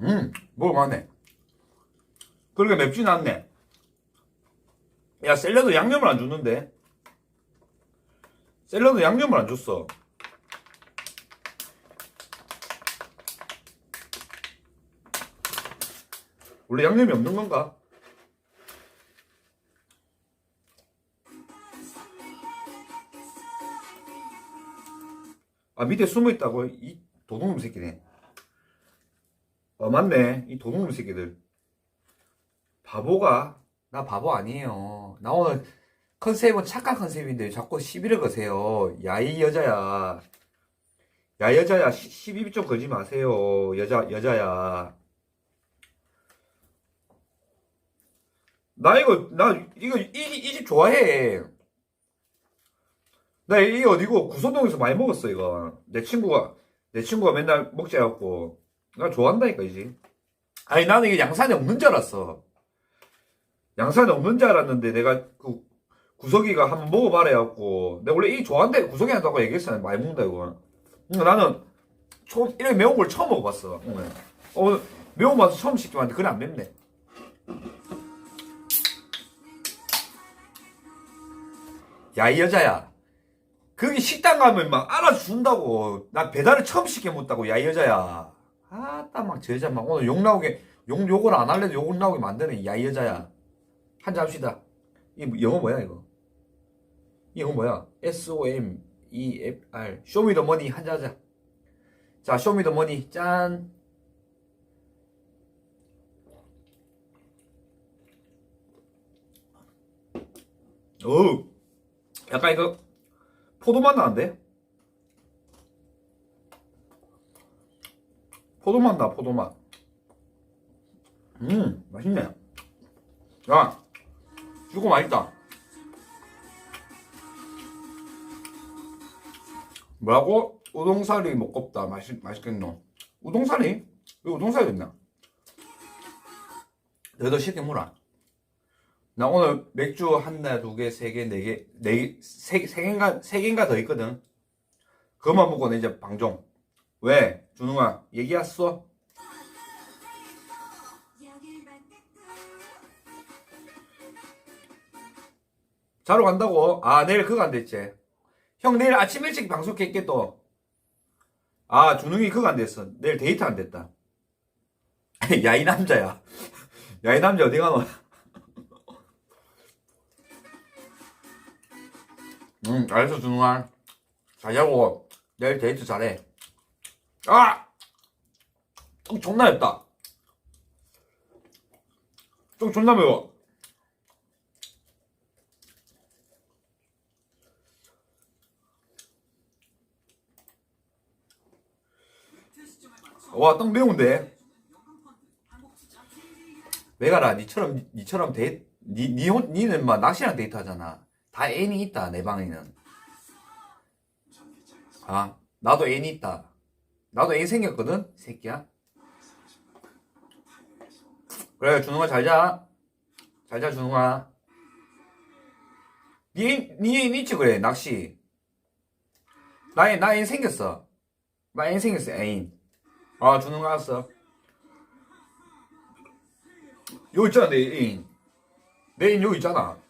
음, 먹을만하네. 그렇게 맵진 않네. 야, 샐러드 양념을 안 주는데? 샐러드 양념을 안 줬어. 원래 양념이 없는 건가? 아, 밑에 숨어 있다고? 이 도둑놈 새끼네. 어, 맞네. 이 도둑놈 새끼들. 바보가? 나 바보 아니에요. 나 오늘 컨셉은 착한 컨셉인데 자꾸 시비를 거세요. 야, 이 여자야. 야, 여자야. 시, 시비 좀 걸지 마세요. 여자, 여자야. 나 이거, 나 이거, 이, 이집 좋아해. 나 이게 어디고 구선동에서 많이 먹었어, 이거. 내 친구가, 내 친구가 맨날 먹자 해갖고. 나 좋아한다니까, 이 집. 아니, 나는 이게 양산에 없는 줄 알았어. 양산에 없는 줄 알았는데 내가 그 구석이가 한번 먹어봐라 해갖고. 내가 원래 이 좋아한데 구석이 한다고 얘기했어 많이 먹는다 이거. 근데 나는 처음 이렇게 매운 걸 처음 먹어봤어 오늘. 어, 매운맛을 처음 시켜봤는데 그래 안 맵네. 야 이 여자야. 거기 식당 가면 막 알아준다고. 나 배달을 처음 시켜 먹다고 야 이 여자야 아따 막 저 여자 막 오늘 욕 나오게 욕 욕을 안 할래도 욕 나오게 만드네 야 이 여자야 한잔 합시다. 이 영어 뭐야 이거? 이 영어 뭐야? S O M E F R 쇼미더머니 한잔 하자. 자 쇼미더머니 짠. 오, 약간 이거 포도맛 나는데? 포도맛 나 포도맛. 음 맛있네. 야, 이거 맛있다. 뭐라고? 우동사리 먹겁다. 맛있, 맛있겠노? 우동사리? 왜 우동사리 있나? 너도 시켜 물어. 나 오늘 맥주 하나, 두 개, 세 개, 네 개, 네 개, 세, 세 개인가, 세 개인가 더 있거든. 그것만 먹고 내 이제 방종. 왜? 준웅아, 얘기했어? 자러 간다고? 아, 내일 그거 안 됐지. 형, 내일 아침 일찍 방송했겠 또. 아, 준웅이 그거 안 됐어. 내일 데이트 안 됐다. 야, 이 남자야. 야, 이 남자 어디 가노? 응, 알겠어, 준웅아. 잘 자고, 내일 데이트 잘해. 아! 좀 존나 맵다. 좀 존나 매워. 와, 떡 매운데? 메가라, 니처럼, 니처럼 데이, 니, 니, 혼- 니는 막 낚시랑 데이트 하잖아. 다 애인이 있다, 내 방에는. 아, 나도 애인이 있다. 나도 애인 생겼거든? 새끼야. 그래, 준웅아, 잘 자. 잘 자, 준웅아. 니, 애인- 니 애인 있지, 그래, 낚시. 나, 애- 나 애인 생겼어. 나 애인 생겼어, 애인. 아, 거 알았어. 여기 있잖아, 내 애인. 내 애인 여기 있잖아.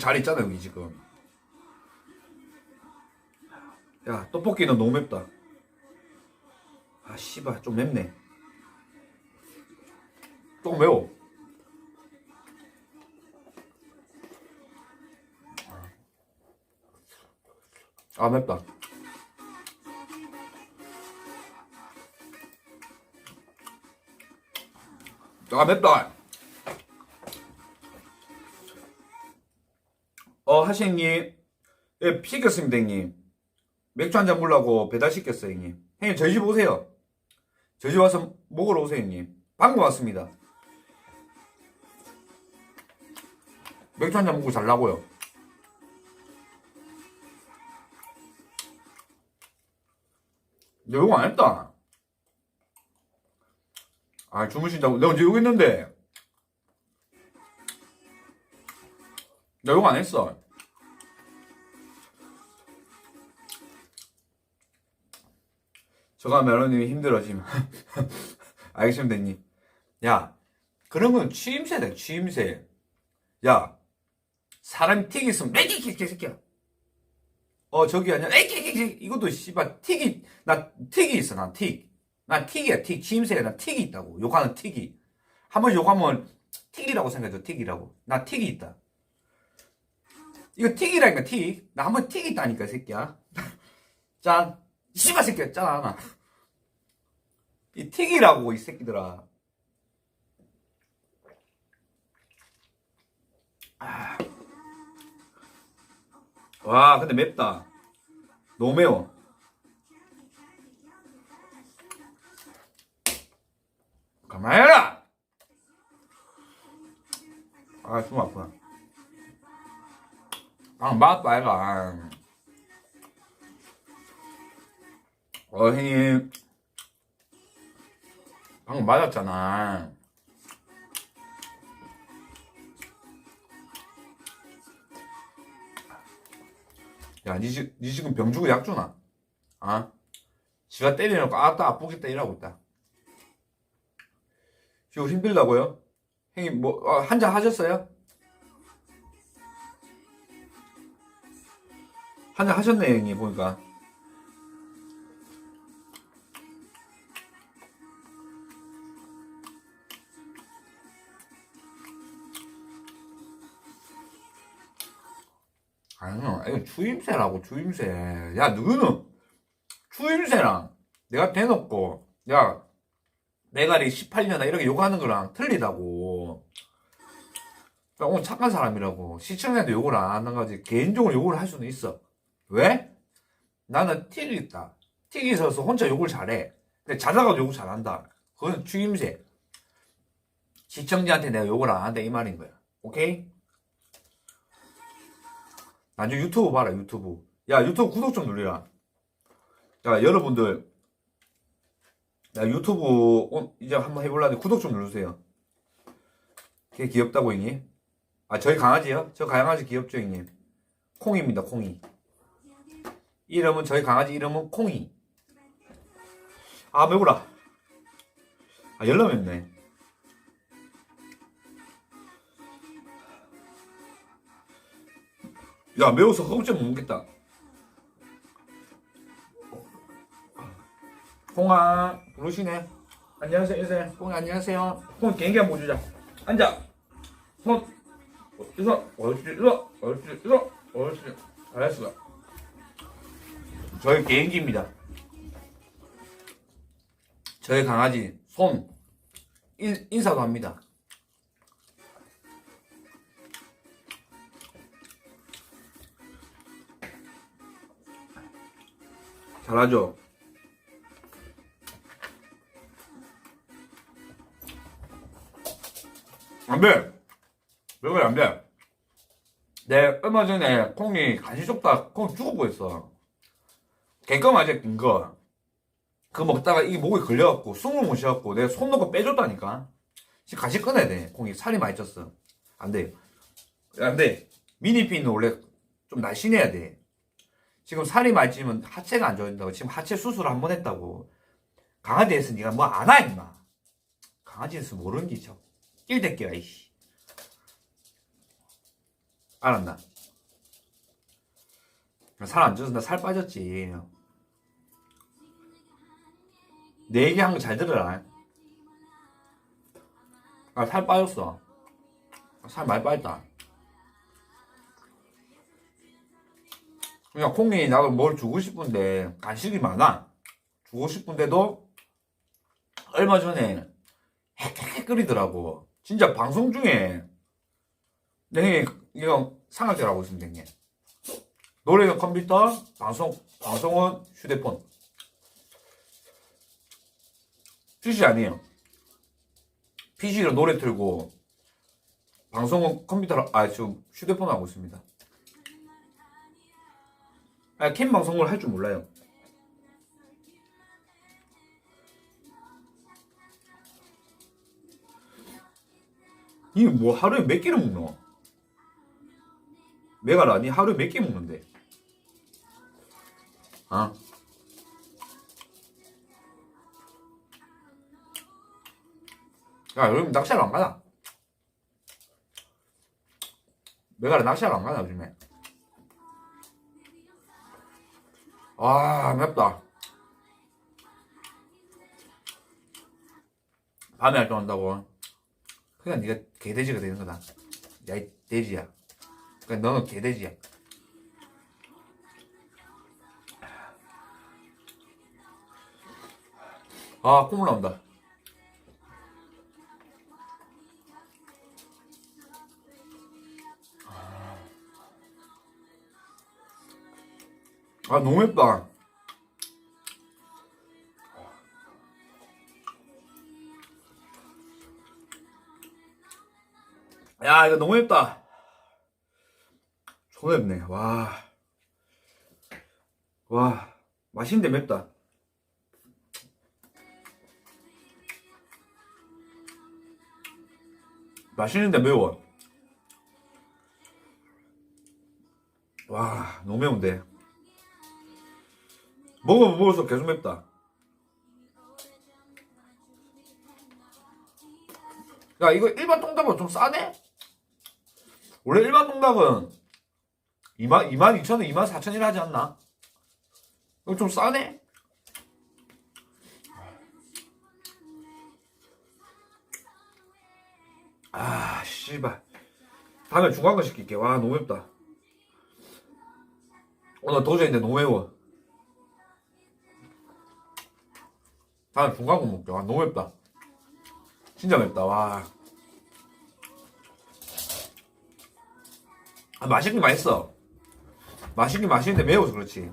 잘 있잖아, 여기 지금. 야, 떡볶이는 너무 맵다. 아, 씨발, 좀 맵네. 조금 매워. 아, 맵다. 아 맵다. 어 하시행님, 예 시켰습니다 형님. 맥주 한잔 먹으려고 배달 시켰어요 형님. 형님 저희 집 오세요. 집 와서 먹으러 오세요 형님. 방금 왔습니다. 맥주 한잔 먹고 잘라고요. 너 이거 안 했다. 아 주무신다고 내가 언제 여기 있는데 나욕안 했어 저가 메로님이 힘들어지면 알겠습니다, 형님. 야, 그런 건 취임새다, 취임새. 야, 사람이 틱 있으면, 에이, 개, 개, 새끼야. 어, 저기 아니야. 에이, 개, 개, 개. 이것도, 씨발, 틱이, 나, 틱이 있어, 난 틱. 난 틱이야, 틱. 취임새에 난 틱이 있다고. 욕하는 틱이. 한 번 욕하면, 틱이라고 생각해줘, 틱이라고. 나 틱이 있다. 이거 틱이라니까, 틱. 나 한 번 틱이 있다니까, 이 새끼야. 짠. 씨발 새끼야, 짠, 하나. 이 틱이라고, 이 새끼들아. 아. 와, 근데 맵다. 너무 매워. 가만히 해라! 아, 숨 아프다. 아, 맞다, 아이가. 어, 형님. 방금 맞았잖아. 야, 니, 지- 니 지금 병 주고 약 주나? 아? 지가 때리놓고 아따 아프겠다 이러고 있다. 지금 힘들다고요? 형님 뭐 어, 한잔 하셨어요? 한잔 하셨네 형님 보니까. 아니요, 이거 추임새라고, 추임새. 야, 너는 추임새랑 내가 대놓고, 야, 내가리 18년아 이렇게 욕하는 거랑 틀리다고. 나 오늘 착한 사람이라고. 시청자한테 욕을 안 하는 거지. 개인적으로 욕을 할 수는 있어. 왜? 나는 틱이 있다. 틱이 있어서 혼자 욕을 잘해. 근데 자다가 욕을 잘한다. 그건 추임새. 시청자한테 내가 욕을 안 한다 이 말인 거야. 오케이? 나중에 유튜브 봐라 유튜브. 야 유튜브 구독 좀 눌러라. 야 여러분들. 야 유튜브 오- 이제 한번 해볼라는데 구독 좀 누르세요. 걔 귀엽다고 형님? 아 저희 강아지요? 저 강아지 귀엽죠 형님? 콩입니다 콩이. 이름은 저희 강아지 이름은 콩이. 아 매우라 아 열나 맵네 야 매워서 허겁지 못 먹겠다. 콩아 부르시네. 안녕하세요 인생 콩이 안녕하세요. 콩 개인기 한번 보여주자. 앉아. 손 일어 옳지 일어 옳지 일어 옳지 잘했어. 저희 개인기입니다. 저희 강아지 손 인, 인사도 합니다 잘하죠? 안 돼. 왜 그래 안 돼. 내 얼마 전에 콩이 간식 좁다 콩 있어. 개껌아재 낀거. 그거 먹다가 이 목에 걸려갖고 숨을 못 쉬어갖고 내가 손 놓고 빼줬다니까. 지금 간식 꺼내야 돼. 콩이 살이 많이 쪘어. 안 돼. 안 돼. 미니피는 원래 좀 날씬해야 돼 지금 살이 많이 찌면 하체가 안 좋아진다고. 지금 하체 수술을 한번 했다고. 강아지에서 네가 뭐 안 하 임마. 강아지에서 모르는 게 있죠 일대끼야 이씨. 알았나? 살 안 쪄서 나 살 빠졌지. 내 얘기 한 거 잘 들어라. 아 살 빠졌어. 살 많이 빠졌다 그냥 콩이 나도 뭘 주고 싶은데 간식이 많아. 주고 싶은데도 얼마 전에 핵핵 끓이더라고. 진짜 방송 중에. 내 이거 삼각대라고 있으면 되게 노래는 컴퓨터 방송 방송은 휴대폰. PC 아니에요. PC로 노래 틀고 방송은 컴퓨터로 아 지금 휴대폰 하고 있습니다 아, 캠 방송을 할 줄 몰라요. 이게 뭐 하루에 몇 끼를 먹노? 메가라니 하루에 몇끼 먹는데? 아. 야, 요즘 낚시하러 안 가나? 메가라 낚시하러 안 가나, 요즘에? 아, 맵다. 밤에 활동한다고. 그냥 네가 개돼지가 되는 거다. 야, 이 돼지야. 그냥 너는 개돼지야. 아, 콧물 나온다. 아, 너무 맵다. 야, 이거 너무 맵다. 존나 맵네. 와. 와. 맛있는데 맵다. 맛있는데 매워. 와, 너무 매운데. 먹으면 먹을수록 계속 맵다. 야, 이거 일반 통닭은 좀 싸네? 원래 일반 통닭은 2만, 2만 2천 원, 2만 4천 원 하지 않나? 이거 좀 싸네? 아, 씨발. 다음에 중간 거 시킬게. 와, 너무 맵다. 오늘 도저히인데 너무 매워. 다음에 거 먹게. 와, 너무 맵다. 진짜 맵다. 와. 아, 맛있긴 맛있어. 맛있긴 맛있는데 매워서 그렇지.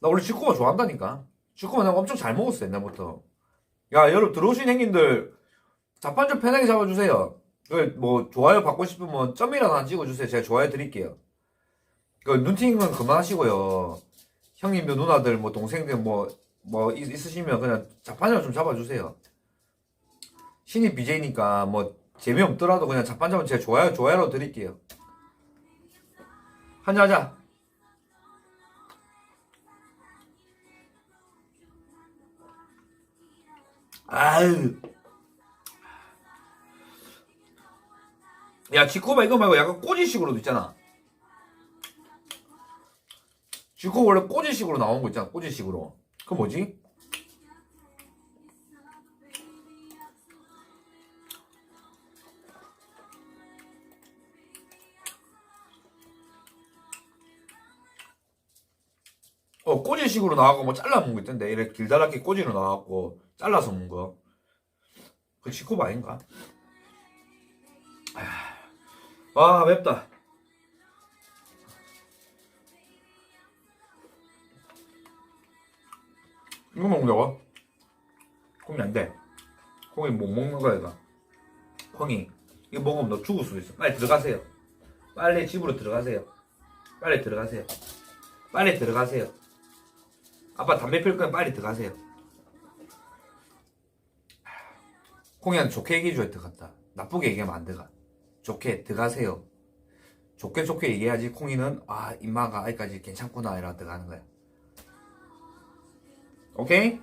나 원래 치코가 좋아한다니까. 치코가 내가 엄청 잘 먹었어, 옛날부터. 야, 여러분, 들어오신 행님들, 자판 좀 편하게 잡아주세요. 그, 뭐, 좋아요 받고 싶으면 점이라도 하나 찍어주세요. 제가 좋아요 드릴게요. 그, 눈팅은 그만하시고요. 형님들, 누나들, 뭐, 동생들, 뭐, 뭐, 있- 있으시면 그냥 자판이라도 좀 잡아주세요. 신입 BJ니까, 뭐, 재미없더라도 그냥 자판 잡으면 제가 좋아요, 좋아요라도 드릴게요. 한잔 하자. 아유. 야, 지코바 이거 말고 약간 꼬지식으로도 있잖아. 지코 원래 꼬지식으로 나온 거 있잖아, 꼬지식으로. 그 뭐지? 어, 꼬지식으로 나와고 뭐 잘라 먹는 거 있던데. 이렇게 길다랗게 꼬지로 나와갖고 잘라서 먹는 거. 그 지코바 아닌가? 와, 맵다. 이거 먹는다고? 콩이 안 돼. 콩이 못 먹는 거야, 이거. 콩이. 이거 먹으면 너 죽을 수도 있어. 빨리 들어가세요. 빨리 집으로 들어가세요. 빨리 들어가세요. 빨리 들어가세요. 아빠 담배 필 거면 빨리 들어가세요. 콩이한테 좋게 얘기해줘야 같다. 나쁘게 얘기하면 안 돼가. 좋게 들어가세요. 좋게 좋게 얘기해야지 콩이는 아 임마가 아직까지 괜찮구나 이라 들어가는 거야. 오케이?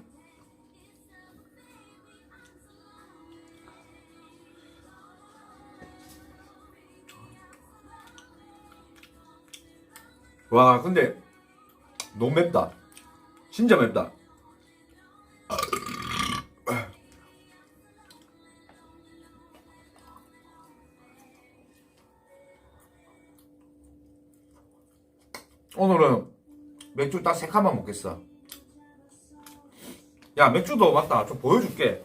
와 근데 너무 맵다. 진짜 맵다. 오늘은 맥주 딱 세 칸만 먹겠어. 야, 맥주도 맞다. 좀 보여줄게.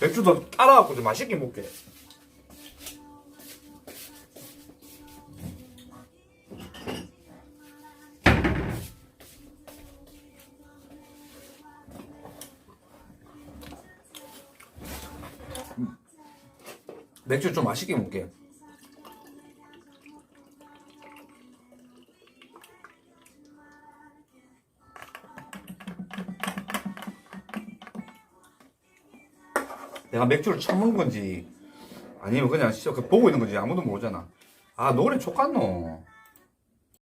맥주도 따라갖고 좀 맛있게 먹게. 맥주 좀 맛있게 먹게. 내가 맥주를 처음 먹은 건지 아니면 그냥 진짜 그 보고 있는 건지 아무도 모르잖아. 아 노래 족같노.